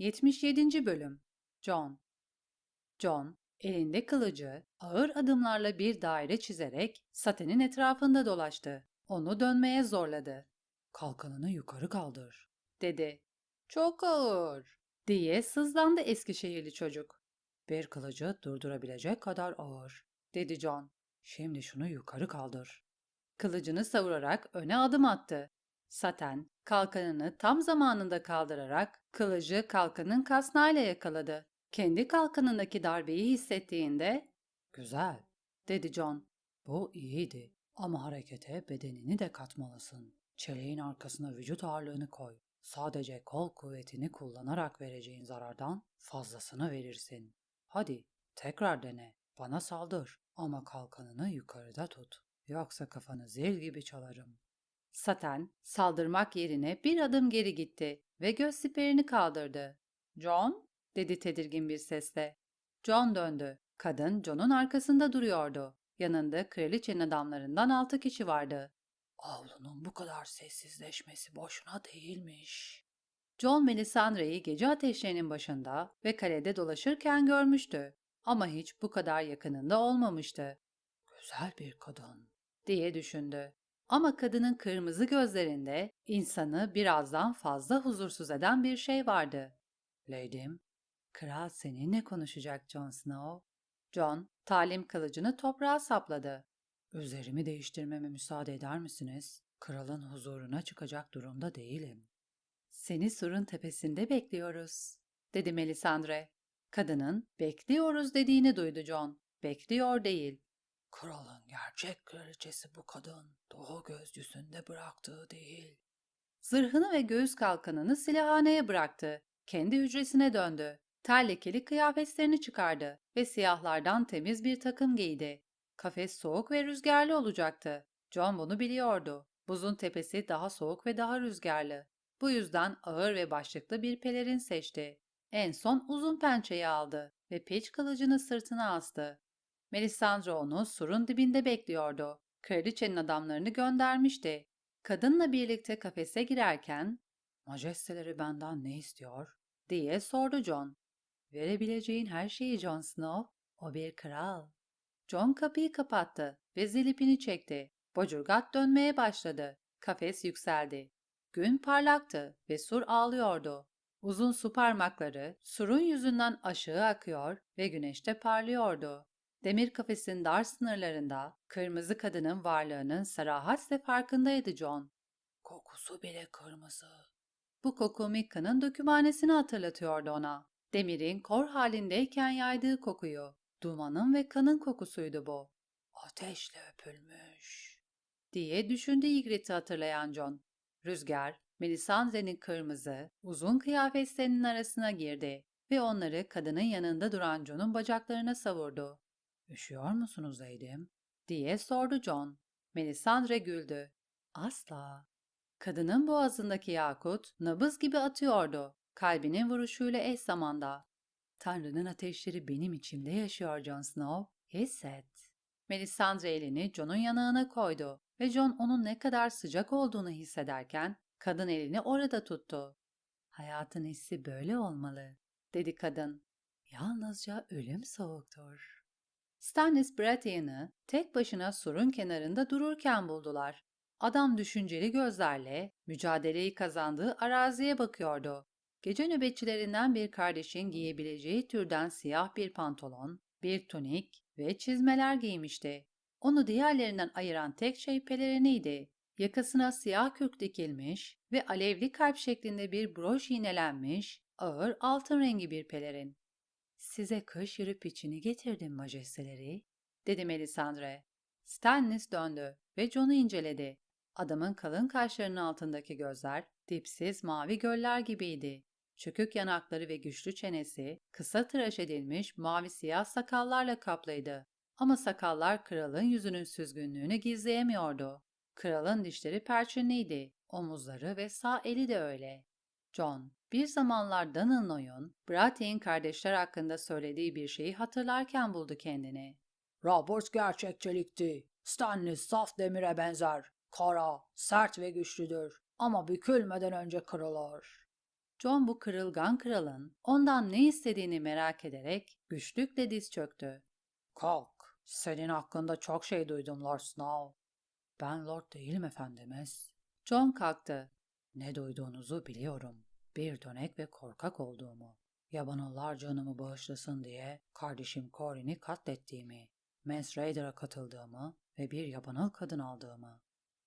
77. Bölüm John John, elinde kılıcı, ağır adımlarla bir daire çizerek satenin etrafında dolaştı. Onu dönmeye zorladı. Kalkanını yukarı kaldır, dedi. Çok ağır, diye sızlandı Eskişehirli çocuk. Bir kılıcı durdurabilecek kadar ağır, dedi John. Şimdi şunu yukarı kaldır. Kılıcını savurarak öne adım attı. Saten, kalkanını tam zamanında kaldırarak kılıcı kalkanın kasnağıyla yakaladı. Kendi kalkanındaki darbeyi hissettiğinde ''Güzel'' dedi John. ''Bu iyiydi ama harekete bedenini de katmalısın. Çeleğin arkasına vücut ağırlığını koy. Sadece kol kuvvetini kullanarak vereceğin zarardan fazlasını verirsin. Hadi tekrar dene. Bana saldır ama kalkanını yukarıda tut. Yoksa kafanı zil gibi çalarım. Saten saldırmak yerine bir adım geri gitti ve göz siperini kaldırdı. John, dedi tedirgin bir sesle. John döndü. Kadın John'un arkasında duruyordu. Yanında kraliçenin adamlarından altı kişi vardı. Avlunun bu kadar sessizleşmesi boşuna değilmiş. John Melisandre'yi gece ateşlerinin başında ve kalede dolaşırken görmüştü. Ama hiç bu kadar yakınında olmamıştı. Güzel bir kadın, diye düşündü. Ama kadının kırmızı gözlerinde insanı birazdan fazla huzursuz eden bir şey vardı. Lady'm, kral seninle konuşacak Jon Snow. John, talim kılıcını toprağa sapladı. Üzerimi değiştirmeme müsaade eder misiniz? Kralın huzuruna çıkacak durumda değilim. Seni surun tepesinde bekliyoruz, dedi Melisandre. Kadının bekliyoruz dediğini duydu John. Bekliyor değil. Kralın gerçek kraliçesi bu kadın. Doğu gözcüsünde bıraktığı değil. Zırhını ve göğüs kalkanını silahhaneye bıraktı. Kendi hücresine döndü. Ter lekeli kıyafetlerini çıkardı ve siyahlardan temiz bir takım giydi. Kafes soğuk ve rüzgarlı olacaktı. John bunu biliyordu. Buzun tepesi daha soğuk ve daha rüzgarlı. Bu yüzden ağır ve başlıklı bir pelerin seçti. En son uzun pençeyi aldı ve peç kılıcını sırtına astı. Melisandre onu surun dibinde bekliyordu. Kraliçenin adamlarını göndermişti. Kadınla birlikte kafese girerken, ''Majesteleri benden ne istiyor?'' diye sordu John. ''Verebileceğin her şeyi Jon Snow, o bir kral.'' John kapıyı kapattı ve zil ipini çekti. Bocurgat dönmeye başladı. Kafes yükseldi. Gün parlaktı ve sur ağlıyordu. Uzun su parmakları surun yüzünden aşağı akıyor ve güneşte parlıyordu. Demir kafesin dar sınırlarında kırmızı kadının varlığının sarahatle farkındaydı John. Kokusu bile kırmızı. Bu koku Mikka'nın dökümhanesini hatırlatıyordu ona. Demirin kor halindeyken yaydığı kokuyu. Dumanın ve kanın kokusuydu bu. Ateşle öpülmüş. Diye düşündü Ygritte'i hatırlayan John. Rüzgar, Melisandre'nin kırmızı, uzun kıyafetlerinin arasına girdi ve onları kadının yanında duran John'un bacaklarına savurdu. Üşüyor musunuz Lady'm? diye sordu John. Melisandre güldü. Asla. Kadının boğazındaki yakut nabız gibi atıyordu. Kalbinin vuruşuyla eş zamanda. Tanrı'nın ateşleri benim içimde yaşıyor Jon Snow. Hisset. Melisandre elini Jon'un yanağına koydu ve Jon onun ne kadar sıcak olduğunu hissederken kadın elini orada tuttu. Hayatın hissi böyle olmalı, dedi kadın. Yalnızca ölüm soğuktur. Stannis Baratheon'ı tek başına surun kenarında dururken buldular. Adam düşünceli gözlerle mücadeleyi kazandığı araziye bakıyordu. Gece nöbetçilerinden bir kardeşin giyebileceği türden siyah bir pantolon, bir tunik ve çizmeler giymişti. Onu diğerlerinden ayıran tek şey peleriniydi. Yakasına siyah kürk dikilmiş ve alevli kalp şeklinde bir broş iğnelenmiş, ağır altın rengi bir pelerin. Size kış yürüp içini getirdim majesteleri, dedi Melisandre. Stannis döndü ve Jon'u inceledi. Adamın kalın kaşlarının altındaki gözler dipsiz mavi göller gibiydi. Çökük yanakları ve güçlü çenesi kısa tıraş edilmiş mavi siyah sakallarla kaplıydı. Ama sakallar kralın yüzünün süzgünlüğünü gizleyemiyordu. Kralın dişleri perçinliydi, omuzları ve sağ eli de öyle. John, bir zamanlar Danılnoy'un Baratheon kardeşler hakkında söylediği bir şeyi hatırlarken buldu kendini. Robert gerçekçilikti. Stannis saf demire benzer. Kara, sert ve güçlüdür. Ama bükülmeden önce kırılır. John bu kırılgan kralın ondan ne istediğini merak ederek güçlükle diz çöktü. Kalk, senin hakkında çok şey duydum Lord Snow. Ben Lord değilim efendimiz. John kalktı. Ne duyduğunuzu biliyorum. Bir dönek ve korkak olduğumu. Yabanıllar canımı bağışlasın diye kardeşim Corin'i katlettiğimi, Mance Raider'a katıldığımı ve bir yabanıl kadın aldığımı.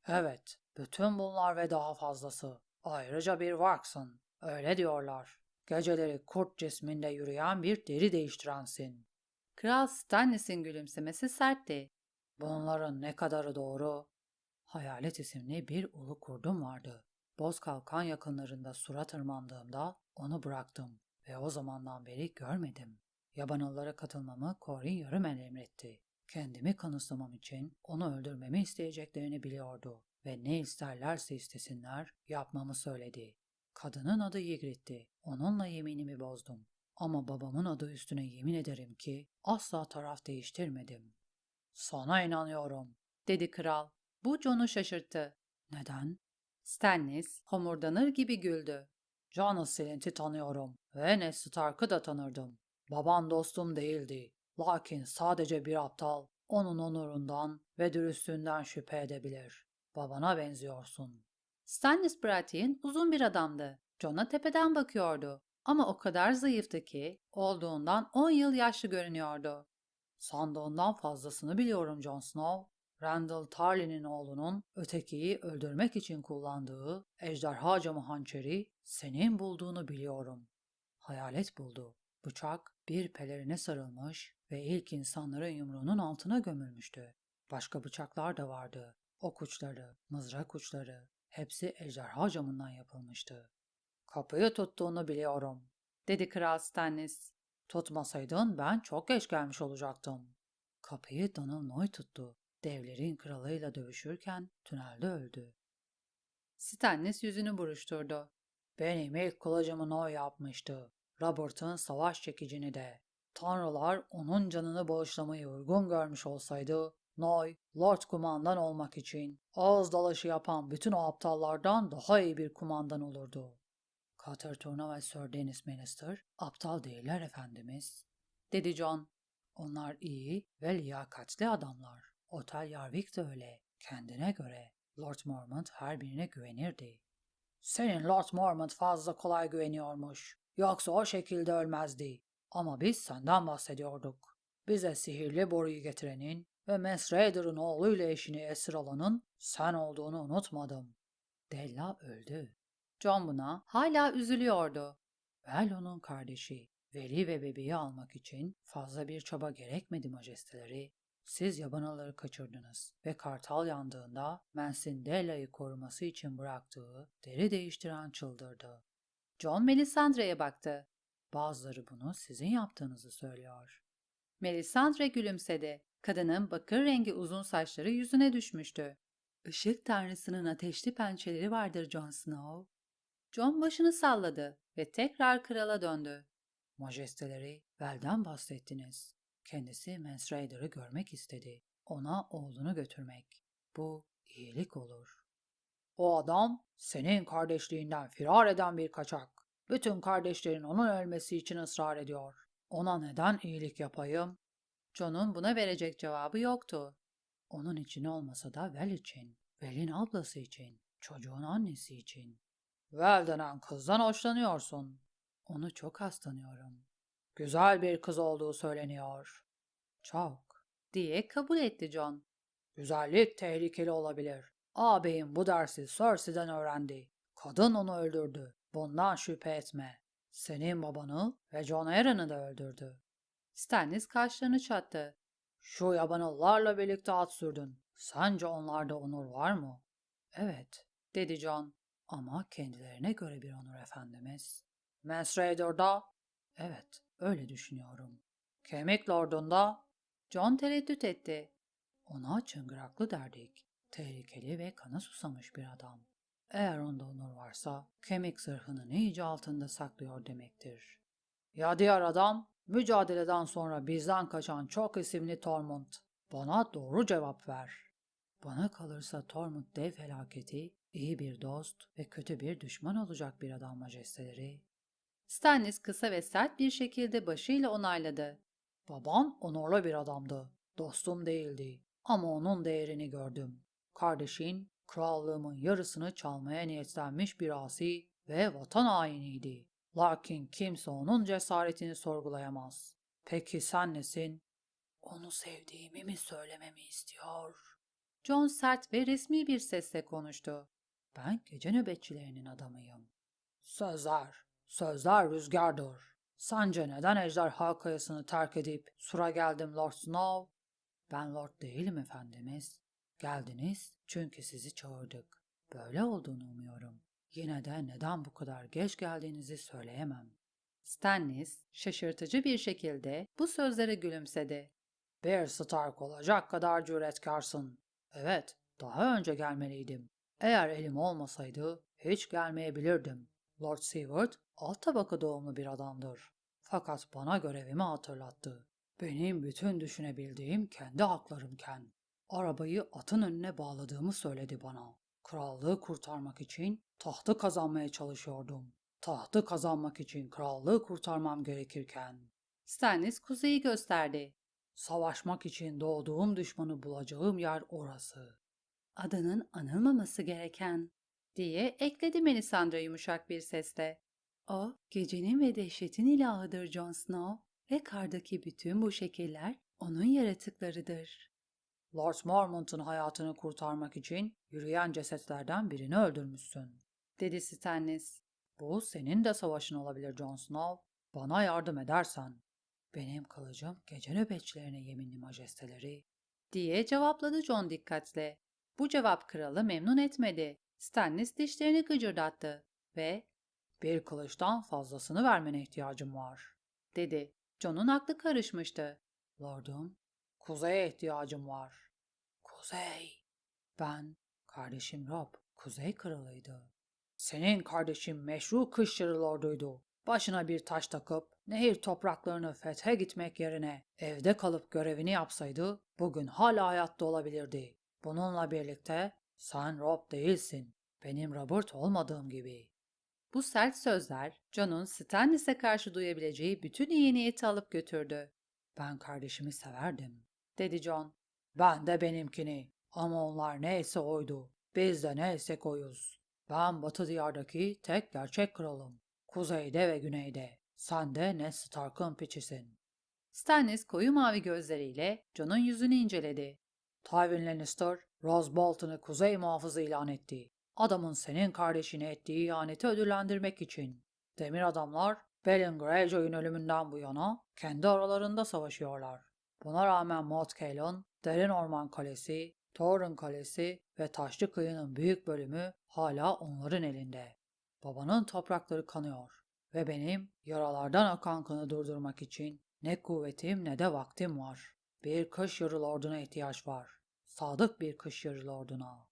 Evet, bütün bunlar ve daha fazlası. Ayrıca bir Varksın. Öyle diyorlar. Geceleri kurt cisminde yürüyen bir deri değiştirensin. Kral Stannis'in gülümsemesi sertti. Bunların ne kadarı doğru? Hayalet isimli bir ulu kurdum vardı. Bozkalkan yakınlarında sura tırmandığımda onu bıraktım ve o zamandan beri görmedim. Yabanıllara katılmamı Corin Yarımel emretti. Kendimi kanıtlamam için onu öldürmemi isteyeceklerini biliyordu ve ne isterlerse istesinler yapmamı söyledi. Kadının adı Ygritte'ti. Onunla yeminimi bozdum. Ama babamın adı üstüne yemin ederim ki asla taraf değiştirmedim. Sana inanıyorum, dedi kral. Bu John'u şaşırttı. Neden? Stannis homurdanır gibi güldü. John Silent'i tanıyorum ve Ned Stark'ı da tanırdım. Baban dostum değildi. Lakin sadece bir aptal onun onurundan ve dürüstlüğünden şüphe edebilir. Babana benziyorsun. Stannis Baratheon uzun bir adamdı. John'a tepeden bakıyordu. Ama o kadar zayıftı ki olduğundan 10 yıl yaşlı görünüyordu. Sandığından fazlasını biliyorum Jon Snow. Randall Tarly'nin oğlunun ötekiyi öldürmek için kullandığı ejderha camı hançeri senin bulduğunu biliyorum. Hayalet buldu. Bıçak bir pelerine sarılmış ve ilk insanların yumruğunun altına gömülmüştü. Başka bıçaklar da vardı. Ok uçları, mızrak uçları, hepsi ejderha camından yapılmıştı. Kapıyı tuttuğunu biliyorum, dedi Kral Stannis. Tutmasaydın ben çok geç gelmiş olacaktım. Kapıyı Donald Noy tuttu. Devlerin kralıyla dövüşürken tünelde öldü. Stannis yüzünü buruşturdu. Benim ilk kılıcımı Noy yapmıştı. Robert'ın savaş çekicini de. Tanrılar onun canını bağışlamayı uygun görmüş olsaydı, Noy, Lord kumandan olmak için ağız dalaşı yapan bütün o aptallardan daha iyi bir kumandan olurdu. Cutter Turner ve Sir Dennis Minister aptal değiller efendimiz, dedi John. Onlar iyi ve liyakatli adamlar. Otel Yarvik de öyle. Kendine göre. Lord Mormont her birine güvenirdi. Senin Lord Mormont fazla kolay güveniyormuş. Yoksa o şekilde ölmezdi. Ama biz senden bahsediyorduk. Bize sihirli boruyu getirenin ve Mance Raider'ın oğluyla eşini esir alanın sen olduğunu unutmadım. Della öldü. John buna hala üzülüyordu. Vello'nun kardeşi, Veli ve bebeği almak için fazla bir çaba gerekmedi majesteleri. Siz yabanaları kaçırdınız ve kartal yandığında Mance'in Della'yı koruması için bıraktığı deri değiştiren çıldırdı. John Melisandre'ye baktı. Bazıları bunu sizin yaptığınızı söylüyor. Melisandre gülümsedi. Kadının bakır rengi uzun saçları yüzüne düşmüştü. Işık tanrısının ateşli pençeleri vardır Jon Snow. John başını salladı ve tekrar krala döndü. Majesteleri, Vel'den bahsettiniz. Kendisi Mance Raider'ı görmek istedi. Ona oğlunu götürmek. Bu iyilik olur. O adam senin kardeşliğinden firar eden bir kaçak. Bütün kardeşlerin onun ölmesi için ısrar ediyor. Ona neden iyilik yapayım? John'un buna verecek cevabı yoktu. Onun için olmasa da Vel için, Vel'in ablası için, çocuğun annesi için. Vel denen kızdan hoşlanıyorsun. Onu çok hastanıyorum. Güzel bir kız olduğu söyleniyor. Çok, diye kabul etti John. Güzellik tehlikeli olabilir. Ağabeyim bu dersi Cersei'den öğrendi. Kadın onu öldürdü. Bundan şüphe etme. Senin babanı ve John Aaron'ı da öldürdü. Stannis kaşlarını çattı. Şu yabanıllarla birlikte at sürdün. Sence onlarda onur var mı? Evet, dedi John. Ama kendilerine göre bir onur efendimiz. Mance Raider'da? Evet, öyle düşünüyorum. Kemik Lord'unda? John tereddüt etti. Ona çıngıraklı derdik. Tehlikeli ve kana susamış bir adam. Eğer onda onur varsa kemik zırhının iyice altında saklıyor demektir. Ya diğer adam? Mücadeleden sonra bizden kaçan çok isimli Tormund. Bana doğru cevap ver. Bana kalırsa Tormund dev felaketi İyi bir dost ve kötü bir düşman olacak bir adam majesteleri. Stannis kısa ve sert bir şekilde başıyla onayladı. Baban onurlu bir adamdı. Dostum değildi. Ama onun değerini gördüm. Kardeşin, krallığımın yarısını çalmaya niyetlenmiş bir asi ve vatan hainiydi. Lakin kimse onun cesaretini sorgulayamaz. Peki sen nesin? Onu sevdiğimi mi söylememi istiyor? John sert ve resmi bir sesle konuştu. Ben gece nöbetçilerinin adamıyım. Sözler, sözler rüzgardır. Sence neden ejderha kayasını terk edip sura geldim Lord Snow? Ben Lord değilim efendimiz. Geldiniz çünkü sizi çağırdık. Böyle olduğunu umuyorum. Yine de neden bu kadar geç geldiğinizi söyleyemem. Stannis şaşırtıcı bir şekilde bu sözlere gülümsedi. Bir Stark olacak kadar cüretkarsın. Evet, daha önce gelmeliydim. Eğer elim olmasaydı hiç gelmeyebilirdim. Lord Seward alt tabaka doğumlu bir adamdır. Fakat bana görevimi hatırlattı. Benim bütün düşünebildiğim kendi haklarımken. Arabayı atın önüne bağladığımı söyledi bana. Krallığı kurtarmak için tahtı kazanmaya çalışıyordum. Tahtı kazanmak için krallığı kurtarmam gerekirken. Stannis kuzeyi gösterdi. Savaşmak için doğduğum düşmanı bulacağım yer orası. Adının anılmaması gereken diye ekledi Melisandre yumuşak bir sesle. O, gecenin ve dehşetin ilahıdır Jon Snow ve kardaki bütün bu şekiller onun yaratıklarıdır. Lord Mormont'un hayatını kurtarmak için yürüyen cesetlerden birini öldürmüşsün, dedi Stannis. Bu senin de savaşın olabilir Jon Snow. Bana yardım edersen. Benim kılıcım gece nöbetçilerine yeminli majesteleri, diye cevapladı John dikkatle. Bu cevap kralı memnun etmedi. Stannis dişlerini gıcırdattı ve bir kılıçtan fazlasını vermene ihtiyacım var, dedi. John'un aklı karışmıştı. Lordum, kuzeye ihtiyacım var. Kuzey. Ben, kardeşim Rob, kuzey kralıydı. Senin kardeşin meşru kışçırı lorduydu. Başına bir taş takıp nehir topraklarını fethe gitmek yerine evde kalıp görevini yapsaydı bugün hala hayatta olabilirdi. Bununla birlikte sen Rob değilsin. Benim Robert olmadığım gibi. Bu sert sözler John'un Stannis'e karşı duyabileceği bütün iyi niyeti alıp götürdü. Ben kardeşimi severdim, dedi John. Ben de benimkini. Ama onlar neyse oydu. Biz de neysek oyuz. Ben Batı diyardaki tek gerçek kralım. Kuzeyde ve güneyde. Sen de Ned Stark'ın piçisin. Stannis koyu mavi gözleriyle Jon'un yüzünü inceledi. Tywin Lannister, Rose Bolton'u kuzey muhafızı ilan etti. Adamın senin kardeşine ettiği ihaneti ödüllendirmek için. Demir adamlar, Balon Greyjoy'un ölümünden bu yana kendi aralarında savaşıyorlar. Buna rağmen Moat Cailin, Derin Orman Kalesi, Thorin Kalesi ve Taşlı Kıyı'nın büyük bölümü hala onların elinde. Babanın toprakları kanıyor ve benim yaralardan akan kanı durdurmak için ne kuvvetim ne de vaktim var. Bir kış yarı lorduna ihtiyaç var. Sadık bir kış yarı lorduna.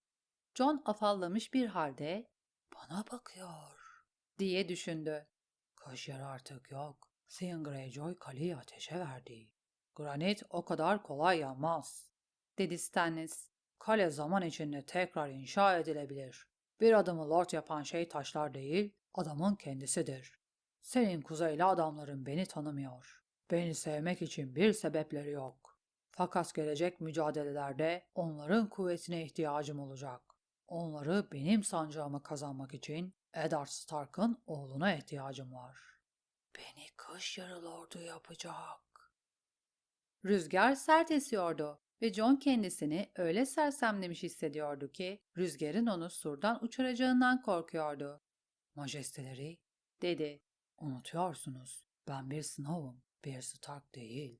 John afallamış bir halde bana bakıyor diye düşündü. Kış yarı artık yok. Theon Greyjoy kaleyi ateşe verdi. Granit o kadar kolay yanmaz, dedi Stannis. Kale zaman içinde tekrar inşa edilebilir. Bir adamı lord yapan şey taşlar değil, adamın kendisidir. Senin kuzeyli adamların beni tanımıyor. Beni sevmek için bir sebepleri yok. Fakat gelecek mücadelelerde onların kuvvetine ihtiyacım olacak. Onları benim sancağımı kazanmak için Eddard Stark'ın oğluna ihtiyacım var. Beni kış yarı lordu yapacak. Rüzgar sert esiyordu ve John kendisini öyle sersemlemiş hissediyordu ki rüzgarın onu surdan uçuracağından korkuyordu. Majesteleri, dedi. Unutuyorsunuz. Ben bir Snow'um, bir Stark değil.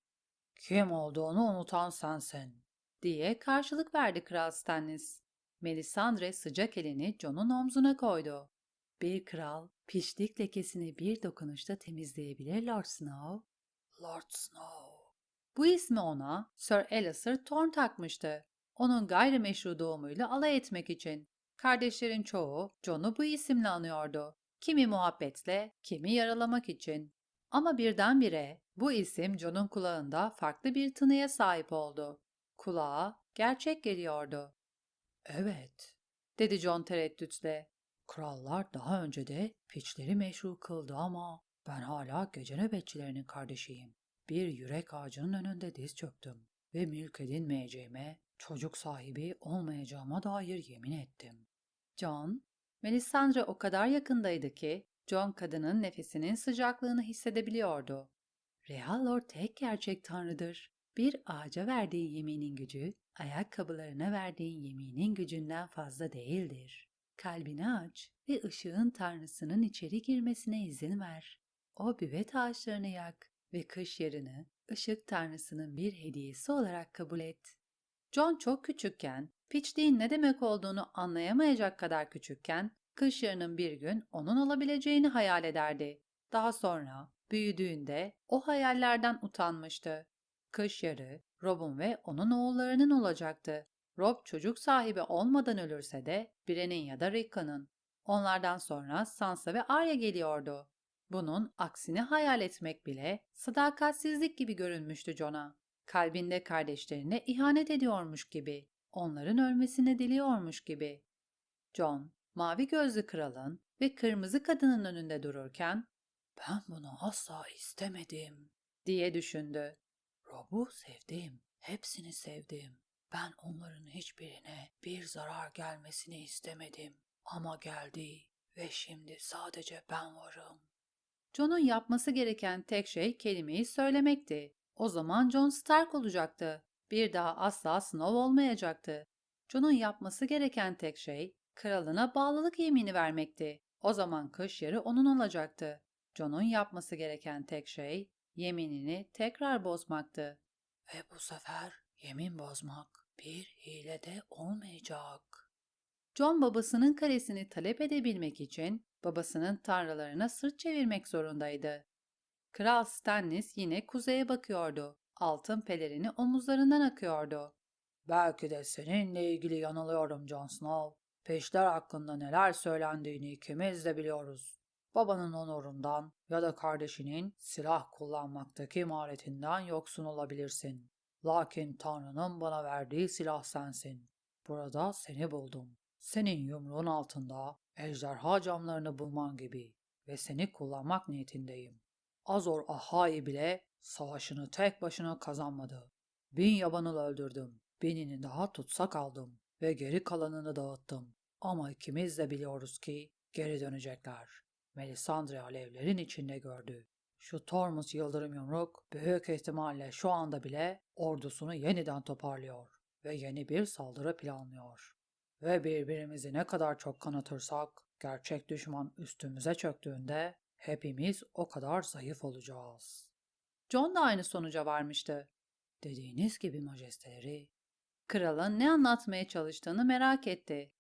Kim olduğunu unutan sensin. Diye karşılık verdi Kral Stannis. Melisandre sıcak elini John'un omzuna koydu. Bir kral pişlik lekesini bir dokunuşta temizleyebilir Lord Snow. Lord Snow. Bu ismi ona Sir Alistair Thorne takmıştı. Onun gayrimeşru doğumuyla alay etmek için. Kardeşlerin çoğu John'u bu isimle anıyordu. Kimi muhabbetle, kimi yaralamak için. Ama birdenbire bu isim John'un kulağında farklı bir tınıya sahip oldu. Kulağa gerçek geliyordu. Evet, dedi John tereddütle. Krallar daha önce de piçleri meşru kıldı ama ben hala gece nöbetçilerinin kardeşiyim. Bir yürek ağacının önünde diz çöktüm ve mülk edinmeyeceğime, çocuk sahibi olmayacağıma dair yemin ettim. John, Melisandre o kadar yakındaydı ki John kadının nefesinin sıcaklığını hissedebiliyordu. Real Lord tek gerçek tanrıdır. Bir ağaca verdiği yeminin gücü, ayakkabılarına verdiğin yeminin gücünden fazla değildir. Kalbini aç ve ışığın tanrısının içeri girmesine izin ver. O büvet ağaçlarını yak ve kış yarını ışık tanrısının bir hediyesi olarak kabul et. John çok küçükken, piçliğin ne demek olduğunu anlayamayacak kadar küçükken, kış yarının bir gün onun olabileceğini hayal ederdi. Daha sonra, büyüdüğünde o hayallerden utanmıştı. Kış yarı, Rob'un ve onun oğullarının olacaktı. Rob çocuk sahibi olmadan ölürse de Brienne'in ya da Ricka'nın. Onlardan sonra Sansa ve Arya geliyordu. Bunun aksini hayal etmek bile sadakatsizlik gibi görünmüştü John'a. Kalbinde kardeşlerine ihanet ediyormuş gibi, onların ölmesini diliyormuş gibi. John, mavi gözlü kralın ve kırmızı kadının önünde dururken, ''Ben bunu asla istemedim.'' diye düşündü. Rob'u sevdim, hepsini sevdim. Ben onların hiçbirine bir zarar gelmesini istemedim. Ama geldi ve şimdi sadece ben varım. John'un yapması gereken tek şey kelimeyi söylemekti. O zaman John Stark olacaktı. Bir daha asla Snow olmayacaktı. John'un yapması gereken tek şey kralına bağlılık yemini vermekti. O zaman kış yarı onun olacaktı. John'un yapması gereken tek şey yeminini tekrar bozmaktı. Ve bu sefer yemin bozmak bir hilede olmayacak. John babasının karesini talep edebilmek için babasının tanrılarına sırt çevirmek zorundaydı. Kral Stannis yine kuzeye bakıyordu. Altın pelerini omuzlarından akıyordu. Belki de seninle ilgili yanılıyorum Jon Snow. Peşler hakkında neler söylendiğini ikimiz de biliyoruz. Babanın onurundan ya da kardeşinin silah kullanmaktaki maharetinden yoksun olabilirsin. Lakin Tanrı'nın bana verdiği silah sensin. Burada seni buldum. Senin yumruğun altında ejderha camlarını bulman gibi ve seni kullanmak niyetindeyim. Azor Ahai bile savaşını tek başına kazanmadı. Bin yabanıl öldürdüm. Binini daha tutsak aldım ve geri kalanını dağıttım. Ama ikimiz de biliyoruz ki geri dönecekler. Melisandre alevlerin içinde gördü. Şu Tormund Yıldırım Yumruk büyük ihtimalle şu anda bile ordusunu yeniden toparlıyor ve yeni bir saldırı planlıyor. Ve birbirimizi ne kadar çok kanatırsak gerçek düşman üstümüze çöktüğünde hepimiz o kadar zayıf olacağız. John da aynı sonuca varmıştı. Dediğiniz gibi majesteleri. Kralın ne anlatmaya çalıştığını merak etti.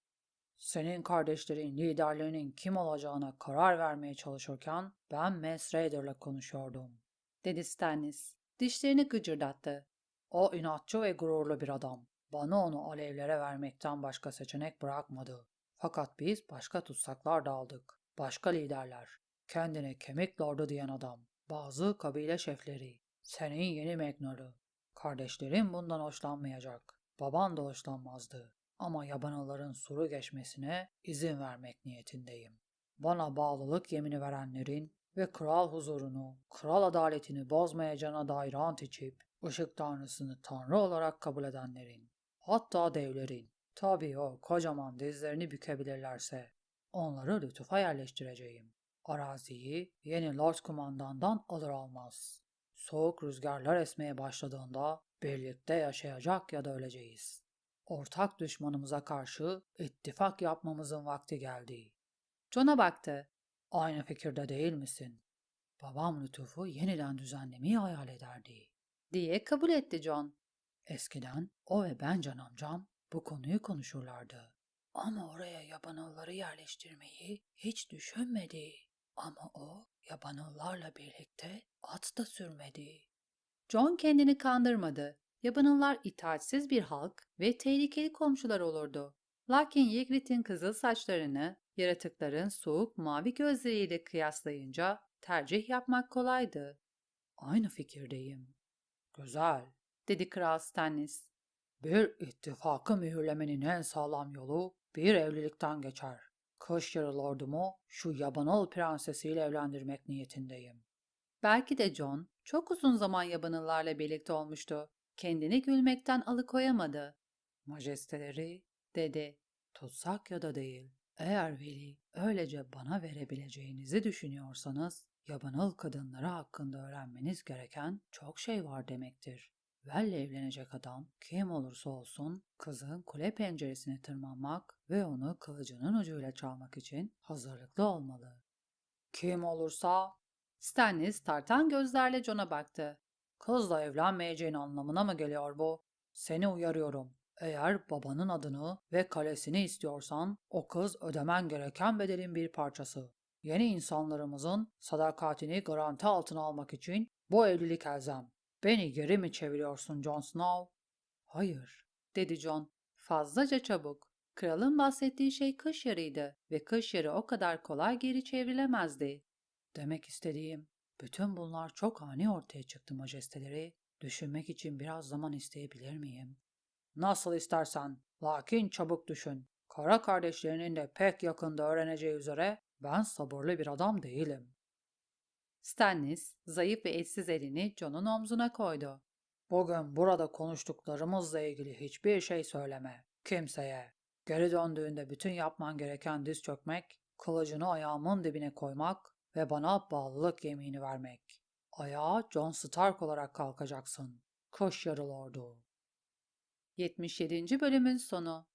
Senin kardeşlerin liderlerinin kim olacağına karar vermeye çalışırken ben Mace Raider'la konuşuyordum, dedi Stannis. Dişlerini gıcırdattı. O inatçı ve gururlu bir adam. Bana onu alevlere vermekten başka seçenek bırakmadı. Fakat biz başka tutsaklar da aldık. Başka liderler. Kendine kemik lordu diyen adam. Bazı kabile şefleri. Senin yeni Magnar'ı. Kardeşlerim bundan hoşlanmayacak. Baban da hoşlanmazdı. Ama yabanaların suru geçmesine izin vermek niyetindeyim. Bana bağlılık yemini verenlerin ve kral huzurunu, kral adaletini bozmayacağına dair ant içip, ışık tanrısını tanrı olarak kabul edenlerin, hatta devlerin, tabii o kocaman dizlerini bükebilirlerse, onları lütufa yerleştireceğim. Araziyi yeni Lord Kumandan'dan alır almaz. Soğuk rüzgarlar esmeye başladığında birlikte yaşayacak ya da öleceğiz. Ortak düşmanımıza karşı ittifak yapmamızın vakti geldi. John'a baktı. Aynı fikirde değil misin? Babam lütufu yeniden düzenlemeyi hayal ederdi. Diye kabul etti John. Eskiden o ve ben can amcam bu konuyu konuşurlardı. Ama oraya yabanılları yerleştirmeyi hiç düşünmedi. Ama o yabanıllarla birlikte at da sürmedi. John kendini kandırmadı. Yabanıllar itaatsiz bir halk ve tehlikeli komşular olurdu. Lakin Ygritte'in kızıl saçlarını yaratıkların soğuk mavi gözleriyle kıyaslayınca tercih yapmak kolaydı. Aynı fikirdeyim. Güzel, dedi Kral Stannis. Bir ittifakı mühürlemenin en sağlam yolu bir evlilikten geçer. Kış yarı lordumu şu yabanıl prensesiyle evlendirmek niyetindeyim. Belki de John çok uzun zaman yabanıllarla birlikte olmuştu. Kendini gülmekten alıkoyamadı. Majesteleri, Dedi. tutsak ya da değil. Eğer veli öylece bana verebileceğinizi düşünüyorsanız, yabanıl kadınları hakkında öğrenmeniz gereken çok şey var demektir. Vel'le evlenecek adam kim olursa olsun kızın kule penceresine tırmanmak ve onu kılıcının ucuyla çalmak için hazırlıklı olmalı. Kim olursa Stannis tartan gözlerle John'a baktı. Kızla evlenmeyeceğin anlamına mı geliyor bu? Seni uyarıyorum. Eğer babanın adını ve kalesini istiyorsan o kız ödemen gereken bedelin bir parçası. Yeni insanlarımızın sadakatini garanti altına almak için bu evlilik elzem. Beni geri mi çeviriyorsun Jon Snow? Hayır. dedi John. Fazlaca çabuk. Kralın bahsettiği şey kış yarıydı ve kış yarı o kadar kolay geri çevrilemezdi. Demek istediğim, bütün bunlar çok ani ortaya çıktı majesteleri. Düşünmek için biraz zaman isteyebilir miyim? Nasıl istersen, lakin çabuk düşün. Kara kardeşlerinin de pek yakında öğreneceği üzere ben sabırlı bir adam değilim. Stannis zayıf ve etsiz elini John'un omzuna koydu. Bugün burada konuştuklarımızla ilgili hiçbir şey söyleme. Kimseye. Geri döndüğünde bütün yapman gereken diz çökmek, kılıcını ayağımın dibine koymak ve bana bağlılık yemini vermek. Ayağa Jon Stark olarak kalkacaksın. Kuş yarı lordu. 77. bölümün sonu